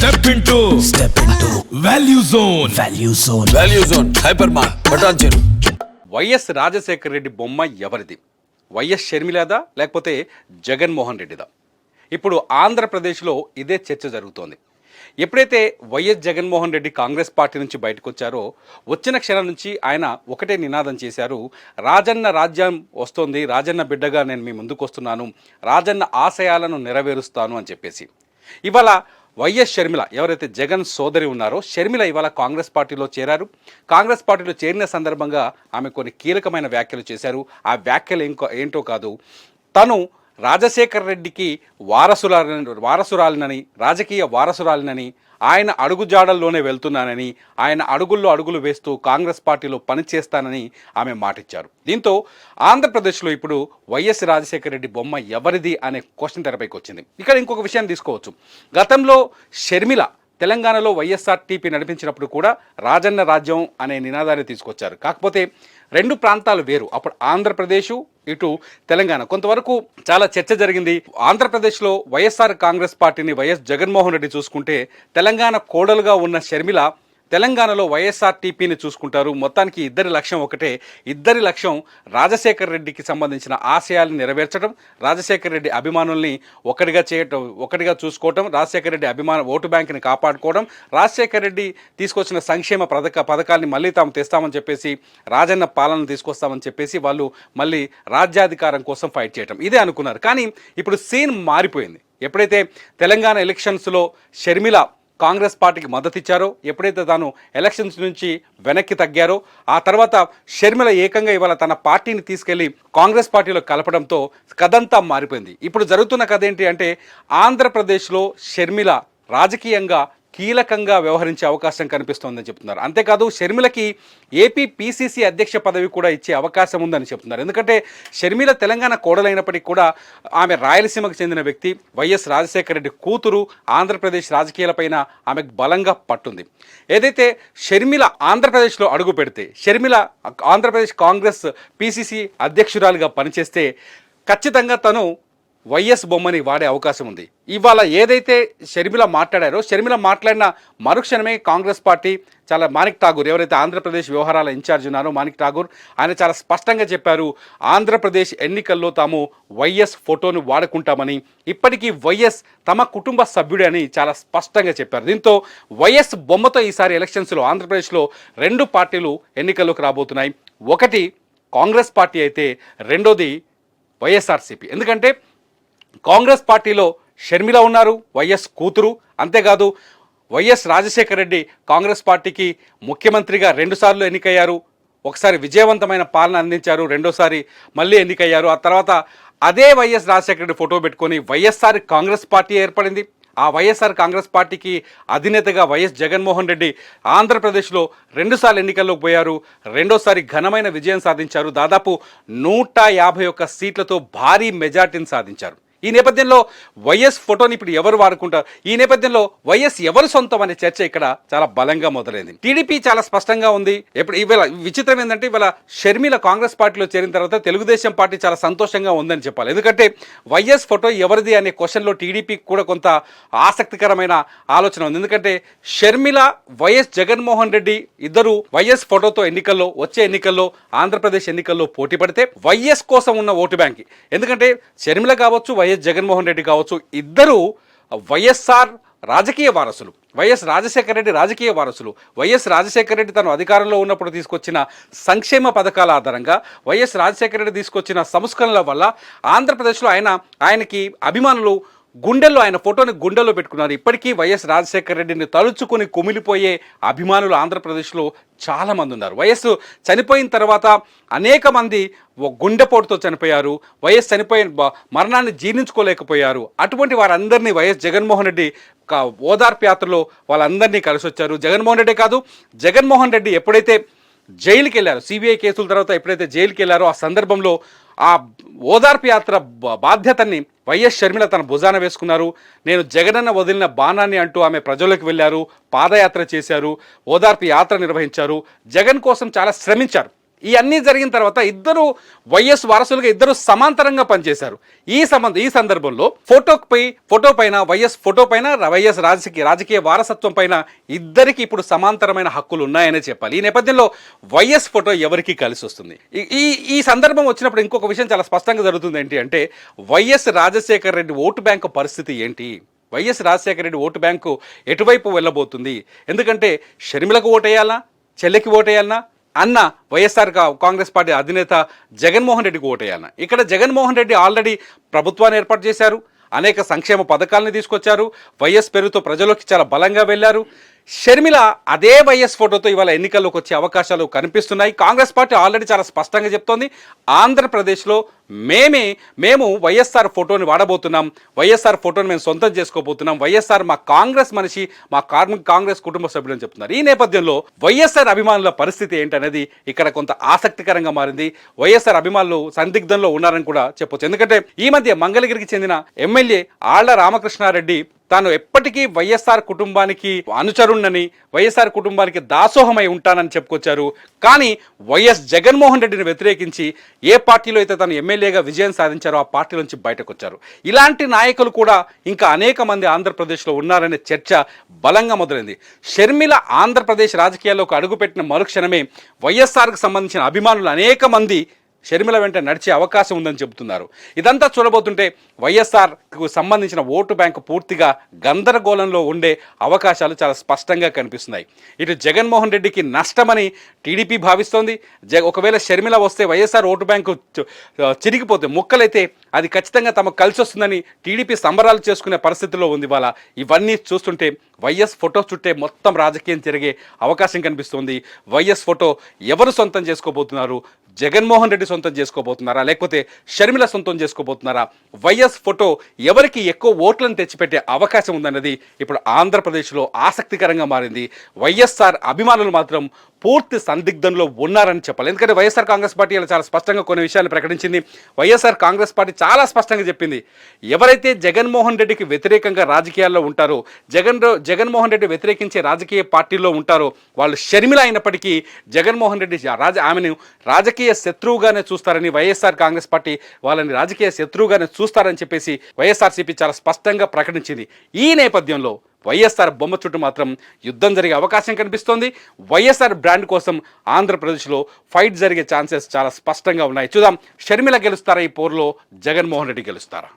Step into step into value zone value zone value zone hyper mart బటాన్ చెరు YS Rajasekhara Reddy బొమ్మ ఎవరిది? YS షర్మిలదా లేకపోతే జగన్మోహన్ రెడ్డిదా? ఇప్పుడు ఆంధ్రప్రదేశ్లో ఇదే చర్చ జరుగుతోంది. ఎప్పుడైతే వైఎస్ జగన్మోహన్ రెడ్డి కాంగ్రెస్ పార్టీ నుంచి బయటకు వచ్చారో వచ్చిన క్షణం నుంచి ఆయన ఒకటే నినాదం చేశారు. రాజన్న రాజ్యం వస్తోంది రాజన్న బిడ్డగా నేను మీ ముందుకు వస్తున్నాను రాజన్న ఆశయాలను నెరవేరుస్తాను అని చెప్పేసి. ఇవాళ వైఎస్ షర్మిల ఎవరైతే జగన్ సోదరి ఉన్నారో షర్మిల ఇవాళ కాంగ్రెస్ పార్టీలో చేరారు. కాంగ్రెస్ పార్టీలో చేరిన సందర్భంగా ఆమె కొన్ని కీలకమైన వ్యాఖ్యలు చేశారు. ఆ వ్యాఖ్యలు ఇంకో ఏంటో కాదు. తను రాజశేఖర్ రెడ్డికి వారసురాలని వారసురాలినని రాజకీయ వారసురాలినని ఆయన అడుగుజాడల్లోనే వెళ్తున్నానని ఆయన అడుగుల్లో అడుగులు వేస్తూ కాంగ్రెస్ పార్టీలో పనిచేస్తానని ఆమె మాటిచ్చారు. దీంతో ఆంధ్రప్రదేశ్లో ఇప్పుడు వైఎస్ రాజశేఖర రెడ్డి బొమ్మ ఎవరిది అనే క్వశ్చన్ తెరపైకి వచ్చింది ఇక్కడ ఇంకొక విషయాన్ని తీసుకోవచ్చు. గతంలో షర్మిల తెలంగాణలో వైఎస్ఆర్టీపీ నడిపించినప్పుడు కూడా రాజన్న రాజ్యం అనే నినాదాన్ని తీసుకొచ్చారు. కాకపోతే రెండు ప్రాంతాలు వేరు. అప్పుడు ఆంధ్రప్రదేశ్ ఇటు తెలంగాణ. కొంతవరకు చాలా చర్చ జరిగింది. ఆంధ్రప్రదేశ్లో వైఎస్ఆర్ కాంగ్రెస్ పార్టీని వైఎస్ జగన్మోహన్ రెడ్డి చూసుకుంటే తెలంగాణ కోడలుగా ఉన్న షర్మిల తెలంగాణలో వైఎస్ఆర్టీపీని చూసుకుంటారు. మొత్తానికి ఇద్దరి లక్ష్యం ఒకటే. ఇద్దరి లక్ష్యం రాజశేఖర్ రెడ్డికి సంబంధించిన ఆశయాలను నెరవేర్చడం రాజశేఖర్ రెడ్డి అభిమానుల్ని ఒకటిగా చేయటం ఒకటిగా చూసుకోవటం రాజశేఖర్ రెడ్డి అభిమాన ఓటు బ్యాంకుని కాపాడుకోవడం రాజశేఖర్ రెడ్డి తీసుకొచ్చిన సంక్షేమ పథక పథకాల్ని మళ్ళీ తాము తెస్తామని చెప్పేసి రాజన్న పాలన తీసుకొస్తామని చెప్పేసి వాళ్ళు మళ్ళీ రాజ్యాధికారం కోసం ఫైట్ చేయటం. ఇదే అనుకున్నారు. కానీ ఇప్పుడు సీన్ మారిపోయింది. ఎప్పుడైతే తెలంగాణ ఎలక్షన్స్లో షర్మిల కాంగ్రెస్ పార్టీకి మద్దతు ఇచ్చారో ఎప్పుడైతే తాను ఎలక్షన్స్ నుంచి వెనక్కి తగ్గారో ఆ తర్వాత షర్మిల ఏకంగా ఇవాళ తన పార్టీని తీసుకెళ్ళి కాంగ్రెస్ పార్టీలో కలపడంతో కథంతా మారిపోయింది. ఇప్పుడు జరుగుతున్న కథ ఏంటి అంటే ఆంధ్రప్రదేశ్లో షర్మిల రాజకీయంగా కీలకంగా వ్యవహరించే అవకాశం కనిపిస్తోందని చెప్తున్నారు. అంతేకాదు షర్మిలకి ఏపీ పీసీసీ అధ్యక్ష పదవి కూడా ఇచ్చే అవకాశం ఉందని చెప్తున్నారు. ఎందుకంటే షర్మిల తెలంగాణ కోడలైనప్పటికీ కూడా ఆమె రాయలసీమకు చెందిన వ్యక్తి వైఎస్ రాజశేఖర రెడ్డి కూతురు ఆంధ్రప్రదేశ్ రాజకీయాలపైన ఆమెకు బలంగా పట్టుంది. ఏదైతే షర్మిల ఆంధ్రప్రదేశ్లో అడుగు పెడితే షర్మిల ఆంధ్రప్రదేశ్ కాంగ్రెస్ పీసీసీ అధ్యక్షురాలుగా పనిచేస్తే ఖచ్చితంగా తను వైఎస్ బొమ్మని వాడే అవకాశం ఉంది. ఇవాళ ఏదైతే షర్మిల మాట్లాడారో షర్మిల మాట్లాడిన మరుక్షణమే కాంగ్రెస్ పార్టీ చాలా మాణిక్ ఠాగూర్ ఎవరైతే ఆంధ్రప్రదేశ్ వ్యవహారాల ఇన్ఛార్జ్ ఉన్నారో మాణిక్ ఠాగూర్ ఆయన చాలా స్పష్టంగా చెప్పారు ఆంధ్రప్రదేశ్ ఎన్నికల్లో తాము వైఎస్ ఫోటోను వాడుకుంటామని. ఇప్పటికీ వైఎస్ తమ కుటుంబ సభ్యుడే అని చాలా స్పష్టంగా చెప్పారు. దీంతో వైఎస్ బొమ్మతో ఈసారి ఎలక్షన్స్లో ఆంధ్రప్రదేశ్లో రెండు పార్టీలు ఎన్నికల్లోకి రాబోతున్నాయి. ఒకటి కాంగ్రెస్ పార్టీ అయితే రెండోది వైఎస్ఆర్సీపీ. ఎందుకంటే కాంగ్రెస్ పార్టీలో షర్మిల ఉన్నారు వైఎస్ కూతురు. అంతేకాదు వైఎస్ రాజశేఖర రెడ్డి కాంగ్రెస్ పార్టీకి ముఖ్యమంత్రిగా రెండుసార్లు ఎన్నికయ్యారు. ఒకసారి విజయవంతమైన పాలన అందించారు రెండోసారి మళ్ళీ ఎన్నికయ్యారు. ఆ తర్వాత అదే వైఎస్ రాజశేఖర రెడ్డి ఫోటో పెట్టుకొని వైఎస్ఆర్ కాంగ్రెస్ పార్టీ ఏర్పడింది. ఆ వైఎస్ఆర్ కాంగ్రెస్ పార్టీకి అధినేతగా వైఎస్ జగన్మోహన్ రెడ్డి ఆంధ్రప్రదేశ్లో రెండుసార్లు ఎన్నికల్లోకి పోయారు. రెండోసారి ఘనమైన విజయం సాధించారు. దాదాపు నూట యాభై ఒక్క సీట్లతో భారీ మెజార్టీని సాధించారు. ఈ నేపథ్యంలో వైఎస్ ఫోటోని ఇప్పుడు ఎవరు వాడుకుంటారు? ఈ నేపథ్యంలో వైఎస్ ఎవరు సొంతం అనే చర్చ ఇక్కడ చాలా బలంగా మొదలైంది. టీడీపీ చాలా స్పష్టంగా ఉంది. ఇప్పుడు ఇవాళ విచిత్రం ఏంటంటే ఇవాళ షర్మిల కాంగ్రెస్ పార్టీలో చేరిన తర్వాత తెలుగుదేశం పార్టీ చాలా సంతోషంగా ఉందని చెప్పాలి. ఎందుకంటే వైఎస్ ఫోటో ఎవరిది అనే క్వశ్చన్లో టీడీపీకి కూడా కొంత ఆసక్తికరమైన ఆలోచన ఉంది. ఎందుకంటే షర్మిల వైఎస్ జగన్మోహన్ రెడ్డి ఇద్దరు వైఎస్ ఫోటోతో ఎన్నికల్లో వచ్చే ఎన్నికల్లో ఆంధ్రప్రదేశ్ ఎన్నికల్లో పోటీ పడితే వైఎస్ కోసం ఉన్న ఓటు బ్యాంక్. ఎందుకంటే షర్మిల కావచ్చు వైఎస్ జగన్మోహన్ రెడ్డి కావచ్చు ఇద్దరు వైఎస్ఆర్ రాజకీయ వారసులు. వైఎస్ రాజశేఖర రెడ్డి రాజకీయ వారసులు. వైఎస్ రాజశేఖర రెడ్డి తను అధికారంలో ఉన్నప్పుడు తీసుకొచ్చిన సంక్షేమ పథకాల ఆధారంగా వైఎస్ రాజశేఖర రెడ్డి తీసుకొచ్చిన సంస్కరణల వల్ల ఆంధ్రప్రదేశ్లో ఆయన ఆయనకి అభిమానులు గుండెల్లో ఆయన ఫోటోని గుండెల్లో పెట్టుకున్నారు. ఇప్పటికీ వైఎస్ రాజశేఖర రెడ్డిని తలుచుకుని కుమిలిపోయే అభిమానులు ఆంధ్రప్రదేశ్లో చాలామంది ఉన్నారు. వయస్సు చనిపోయిన తర్వాత అనేక మంది గుండెపోటుతో చనిపోయారు. వైఎస్ చనిపోయిన మరణాన్ని జీర్ణించుకోలేకపోయారు. అటువంటి వారందరినీ వైఎస్ జగన్మోహన్ రెడ్డి ఓదార్పు యాత్రలో వాళ్ళందరినీ కలిసి వచ్చారు జగన్మోహన్ రెడ్డి కాదు జగన్మోహన్ రెడ్డి ఎప్పుడైతే జైలుకి వెళ్ళారు సిబిఐ కేసుల తర్వాత ఎప్పుడైతే జైలుకి వెళ్ళారో ఆ సందర్భంలో ఆ ఓదార్పు యాత్ర బాధ్యతని వైఎస్ షర్మిల తన భుజాన వేసుకున్నారు. నేను జగనన్న వదిలిన బాణాన్ని అంటూ ఆమె ప్రజల్లోకి వెళ్ళారు పాదయాత్ర చేశారు ఓదార్పు యాత్ర నిర్వహించారు. జగన్ కోసం చాలా శ్రమించారు. ఇవన్నీ జరిగిన తర్వాత ఇద్దరు వైఎస్ వారసులుగా ఇద్దరు సమాంతరంగా పనిచేశారు. ఈ సంబంధ ఈ సందర్భంలో ఫోటోపై ఫోటో పైన వైఎస్ ఫోటో పైన వైఎస్ రాజకీయ రాజకీయ వారసత్వం పైన ఇద్దరికి ఇప్పుడు సమాంతరమైన హక్కులు ఉన్నాయనే చెప్పాలి. ఈ నేపథ్యంలో వైఎస్ ఫోటో ఎవరికి కలిసి వస్తుంది? ఈ- ఈ సందర్భం వచ్చినప్పుడు ఇంకొక విషయం చాలా స్పష్టంగా జరుగుతుంది ఏంటి అంటే YS Rajasekhar Reddy vote bank పరిస్థితి ఏంటి? YS Rajasekhara Reddy vote bank ఎటువైపు వెళ్ళబోతుంది? ఎందుకంటే షర్మిలకు ఓటేయాలా? చెల్లెకి ఓటేయాలనా అన్న వైఎస్ఆర్ కా- కాంగ్రెస్ పార్టీ అధినేత జగన్మోహన్ రెడ్డికి ఓటేయాలనా ఇక్కడ జగన్మోహన్ రెడ్డి ఆల్రెడీ ప్రభుత్వాన్ని ఏర్పాటు చేశారు. అనేక సంక్షేమ పథకాలను తీసుకొచ్చారు. వైఎస్ పేరుతో ప్రజలోకి చాలా బలంగా వెళ్ళారు. షర్మిల అదే వైఎస్ ఫోటోతో ఇవాళ ఎన్నికల్లోకి వచ్చే అవకాశాలు కనిపిస్తున్నాయి. కాంగ్రెస్ పార్టీ ఆల్రెడీ చాలా స్పష్టంగా చెప్తోంది. ఆంధ్రప్రదేశ్లో మేమే మేము వైఎస్ఆర్ ఫోటోని వాడబోతున్నాం. వైఎస్ఆర్ ఫోటోని మేము సొంతం చేసుకోబోతున్నాం. వైఎస్ఆర్ మా కాంగ్రెస్ మనిషి మా కార్మిక కాంగ్రెస్ కుటుంబ సభ్యులని చెప్తున్నారు. ఈ నేపథ్యంలో వైఎస్ఆర్ అభిమానుల పరిస్థితి ఏంటనేది ఇక్కడ కొంత ఆసక్తికరంగా మారింది. వైఎస్ఆర్ అభిమానులు సందిగ్ధంలో ఉన్నారని కూడా చెప్పొచ్చు. ఎందుకంటే ఈ మధ్య మంగళగిరికి చెందిన ఎమ్మెల్యే ఆళ్ళ రామకృష్ణారెడ్డి తాను ఎప్పటికీ వైఎస్ఆర్ కుటుంబానికి అనుచరుణ్ణని వైఎస్ఆర్ కుటుంబానికి దాసోహమై ఉంటానని చెప్పుకొచ్చారు. కానీ వైఎస్ జగన్మోహన్ రెడ్డిని వ్యతిరేకించి ఏ పార్టీలో అయితే తను ఎమ్మెల్యేగా విజయం సాధించారో ఆ పార్టీ నుంచి బయటకు వచ్చారు ఇలాంటి నాయకులు కూడా ఇంకా అనేక మంది ఆంధ్రప్రదేశ్లో ఉన్నారనే చర్చ బలంగా మొదలైంది. షర్మిల ఆంధ్రప్రదేశ్ రాజకీయాల్లోకి అడుగుపెట్టిన మరుక్షణమే వైఎస్ఆర్కి సంబంధించిన అభిమానులు అనేక మంది షర్మిల వెంట నడిచే అవకాశం ఉందని చెబుతున్నారు. ఇదంతా చూడబోతుంటే వైఎస్ఆర్కు సంబంధించిన ఓటు బ్యాంకు పూర్తిగా గందరగోళంలో ఉండే అవకాశాలు చాలా స్పష్టంగా కనిపిస్తున్నాయి. ఇటు జగన్మోహన్ రెడ్డికి నష్టమని టీడీపీ భావిస్తోంది. జ ఒకవేళ షర్మిల వస్తే వైఎస్ఆర్ ఓటు బ్యాంకు చిరిగిపోతే ముక్కలైతే అది ఖచ్చితంగా తమకు కలిసి వస్తుందని టీడీపీ సంబరాలు చేసుకునే పరిస్థితిలో ఉంది వాళ్ళ ఇవన్నీ చూస్తుంటే వైఎస్ ఫోటో చుట్టే మొత్తం రాజకీయం జరిగే అవకాశం కనిపిస్తుంది. వైఎస్ ఫోటో ఎవరు సొంతం చేసుకోబోతున్నారు? జగన్మోహన్ రెడ్డి సొంతం చేసుకోబోతున్నారా? లేకపోతే షర్మిల సొంతం చేసుకోబోతున్నారా? వైఎస్ ఫోటో ఎవరికి ఎక్కువ ఓట్లను తెచ్చిపెట్టే అవకాశం ఉందన్నది ఇప్పుడు ఆంధ్రప్రదేశ్లో ఆసక్తికరంగా మారింది. వైఎస్ఆర్ అభిమానులు మాత్రం పూర్తి సందిగ్ధంలో ఉన్నారని చెప్పాలి. ఎందుకంటే వైఎస్ఆర్ కాంగ్రెస్ పార్టీ ఇలా చాలా స్పష్టంగా కొన్ని విషయాలు ప్రకటించింది. వైఎస్ఆర్ కాంగ్రెస్ పార్టీ చాలా స్పష్టంగా చెప్పింది. ఎవరైతే జగన్మోహన్ రెడ్డికి వ్యతిరేకంగా రాజకీయాల్లో ఉంటారో జగన్ జగన్మోహన్ రెడ్డి వ్యతిరేకించే రాజకీయ పార్టీలో ఉంటారో వాళ్ళు షర్మిల అయినప్పటికీ జగన్మోహన్ రెడ్డి రాజ ఆమెను రాజకీయ రాజకీయ శత్రువుగానే చూస్తారని వైఎస్ఆర్ కాంగ్రెస్ పార్టీ వాళ్ళని రాజకీయ శత్రువుగానే చూస్తారని చెప్పేసి వైఎస్ఆర్సీపీ చాలా స్పష్టంగా ప్రకటించింది. ఈ నేపథ్యంలో వైఎస్ఆర్ బొమ్మ చుట్టూ మాత్రం యుద్ధం జరిగే అవకాశం కనిపిస్తోంది. వైఎస్ఆర్ బ్రాండ్ కోసం ఆంధ్రప్రదేశ్లో ఫైట్ జరిగే ఛాన్సెస్ చాలా స్పష్టంగా ఉన్నాయి. చూద్దాం షర్మిల గెలుస్తారా ఈ పోరులో? జగన్మోహన్ రెడ్డి గెలుస్తారా?